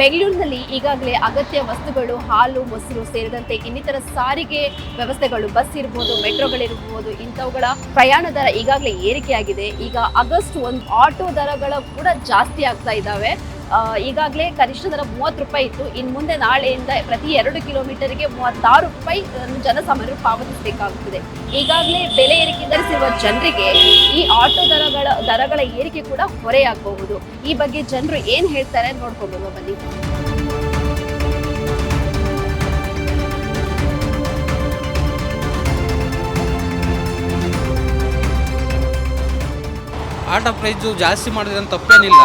ಬೆಂಗಳೂರಿನಲ್ಲಿ ಈಗಾಗಲೇ ಅಗತ್ಯ ವಸ್ತುಗಳು, ಹಾಲು, ಮೊಸರು ಸೇರಿದಂತೆ ಇನ್ನಿತರ ಸಾರಿಗೆ ವ್ಯವಸ್ಥೆಗಳು, ಬಸ್ ಇರ್ಬೋದು ಮೆಟ್ರೋಗಳಿರ್ಬೋದು ಇಂಥವುಗಳ ಪ್ರಯಾಣ ದರ ಈಗಾಗಲೇ ಏರಿಕೆಯಾಗಿದೆ. ಈಗ ಆಗಸ್ಟ್ ಒಂದು ಆಟೋ ದರಗಳ ಕೂಡ ಜಾಸ್ತಿ ಆಗ್ತಾ ಇದ್ದಾವೆ. ಈಗಾಗಲೇ ಕನಿಷ್ಠ ದರ ಮೂವತ್ತು ರೂಪಾಯಿ ಇತ್ತು. ಇನ್ನು ಮುಂದೆ ನಾಳೆಯಿಂದ ಪ್ರತಿ ಎರಡು ಕಿಲೋಮೀಟರ್ಗೆ ಮೂವತ್ತಾರು ರೂಪಾಯಿ ಜನಸಾಮಾನ್ಯರು ಪಾವತಿಸಬೇಕಾಗುತ್ತದೆ. ಈಗಾಗಲೇ ಬೆಲೆ ಏರಿಕೆ ಧರಿಸಿರುವ ಜನರಿಗೆ ಈ ಆಟೋ ದರಗಳ ದರಗಳ ಏರಿಕೆ ಕೂಡ ಹೊರೆಯಾಗಬಹುದು. ಈ ಬಗ್ಗೆ ಜನರು ಏನು ಹೇಳ್ತಾರೆ ನೋಡ್ಕೊಂಡು ಬನ್ನಿ. ಆಟೋ ಪ್ರೈಸು ಜಾಸ್ತಿ ಮಾಡಿದ್ರೆ ತಪ್ಪೇನಿಲ್ಲ.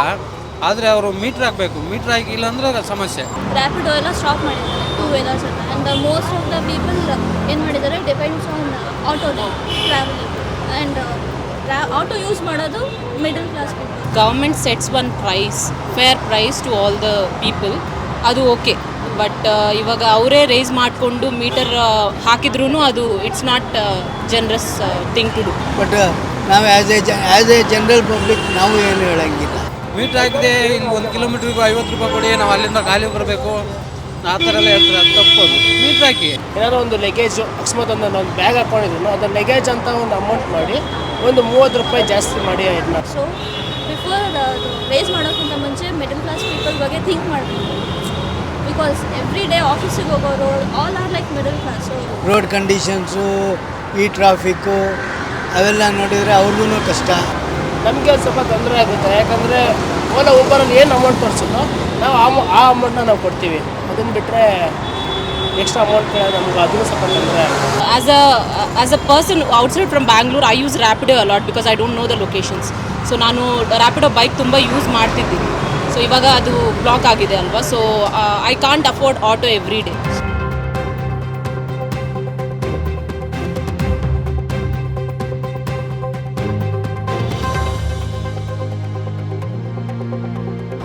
ಆದರೆ ಅವರು ಮೀಟ್ರ್ ಹಾಕಬೇಕು. ಮೀಟ್ರ್ ಹಾಕಿಲ್ಲ ಅಂದ್ರೆ ಸಮಸ್ಯೆ. ರ್ಯಾಪಿಡೋ ಎಲ್ಲ ಸ್ಟಾಪ್ ಮಾಡಿದ್ದಾರೆ. Two wheelers and most of the people ಏನು ಮಾಡಿದ್ದಾರೆ? Depends on auto travelling and auto use ಮಾಡೋದು middle class government sets one price fair price to all the people ಅದು ಓಕೆ ಬಟ್ ಇವಾಗ ಅವರೇ ರೇಸ್ ಮಾಡಿಕೊಂಡು ಮೀಟರ್ ಹಾಕಿದ್ರೂ ಅದು it's not generous thing to do but ನಾವು as a as a general public ನಾವು ಏನು ಹೇಳಂಗಿಲ್ಲ. ಮೀಟ್ರ್ ಹಾಕಿದೆ ಇಲ್ಲಿ ಒಂದು ಕಿಲೋಮೀಟ್ರಿಗೂ ಐವತ್ತು ರೂಪಾಯಿ ಕೊಡಿ ನಾವು ಅಲ್ಲಿಂದ ಖಾಲಿ ಬರಬೇಕು. ಆ ಥರ ಎಲ್ಲ ಹೇಳ್ತಾರೆ ಅದು ತಪ್ಪು ಮೀಟ್ರ್ ಹಾಕಿ. ಏನಾದ್ರು ಒಂದು ಲಗೇಜ್ ಅಕಸ್ಮಾತ್ ಒಂದು ನಾನು ಬ್ಯಾಗ್ ಹಾಕೊಂಡಿದ್ದೀನಿ ಅದು ಲಗೇಜ್ ಅಂತ ಒಂದು ಅಮೌಂಟ್ ಮಾಡಿ ಒಂದು ಮೂವತ್ತು ರೂಪಾಯಿ ಜಾಸ್ತಿ ಮಾಡಿ ಇದನ್ನ ಸೊ ಬಿಫೋರ್ ರೇಸ್ ಮಾಡೋಕ್ಕಿಂತ ಮುಂಚೆ ಮಿಡಲ್ ಕ್ಲಾಸ್ ಪೀಪಲ್ ಬಗ್ಗೆ ಥಿಂಕ್ ಮಾಡಬೇಕು. ಬಿಕಾಸ್ ಎವ್ರಿ ಡೇ ಆಫೀಸಿಗೆ ಹೋಗೋರು all are like middle class so road conditions ಈ ಟ್ರಾಫಿಕ್ಕು ಅವೆಲ್ಲ ನೋಡಿದರೆ ಅವ್ರಿಗೂ ಕಷ್ಟ. ನಮಗೆ ಸ್ವಲ್ಪ ತೊಂದರೆ ಆಗುತ್ತೆ. ಯಾಕಂದರೆ ಓಲಾ ಊಬರಲ್ಲಿ ಏನು ಅಮೌಂಟ್ ತೋರಿಸುತ್ತೋ ನಾವು ಆ ಅಮೌಂಟನ್ನ ಆ ಅಮೌಂಟ್ನ ನಾವು ಕೊಡ್ತೀವಿ. ಅದನ್ನು ಬಿಟ್ಟರೆ ಎಕ್ಸ್ಟ್ರಾ ಅಮೌಂಟ್ ನಮ್ಗೆ ಅದನ್ನು ಸ್ವಲ್ಪ ತೊಂದರೆ as a as a person outside from Bangalore I use Rapido a lot because I don't know the locations so ನಾನು ರ್ಯಾಪಿಡೋ ಬೈಕ್ ತುಂಬ ಯೂಸ್ ಮಾಡ್ತಿದ್ದೀನಿ. ಸೊ ಇವಾಗ ಅದು ಬ್ಲಾಕ್ ಆಗಿದೆ ಅಲ್ವಾ? So I can't afford auto every day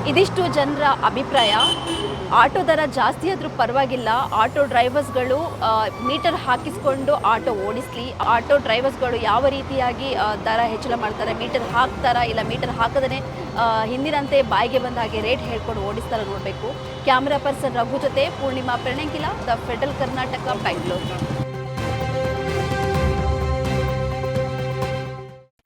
ಇದಿಷ್ಟು ಜನರ ಅಭಿಪ್ರಾಯ. ಆಟೋ ದರ ಜಾಸ್ತಿ ಆದರೂ ಪರವಾಗಿಲ್ಲ. ಆಟೋ ಡ್ರೈವರ್ಸ್ಗಳು ಮೀಟರ್ ಹಾಕಿಸ್ಕೊಂಡು ಆಟೋ ಓಡಿಸ್ಲಿ. ಆಟೋ ಡ್ರೈವರ್ಸ್ಗಳು ಯಾವ ರೀತಿಯಾಗಿ ದರ ಹೆಚ್ಚಳ ಮಾಡ್ತಾರೆ? ಮೀಟರ್ ಹಾಕ್ತಾರಾ ಇಲ್ಲ ಮೀಟರ್ ಹಾಕದೇ ಹಿಂದಿನಂತೆ ಬಾಯಿಗೆ ಬಂದ ಹಾಗೆ ರೇಟ್ ಹೇಳ್ಕೊಂಡು ಓಡಿಸ್ತಾರ ನೋಡಬೇಕು. ಕ್ಯಾಮ್ರಾ ಪರ್ಸನ್ ರಘು ಜೊತೆ ಪೂರ್ಣಿಮಾ ಪ್ರಣಯಕಿಲ ದ ಫೆಡರಲ್ ಕರ್ನಾಟಕ, ಬೆಂಗಳೂರು.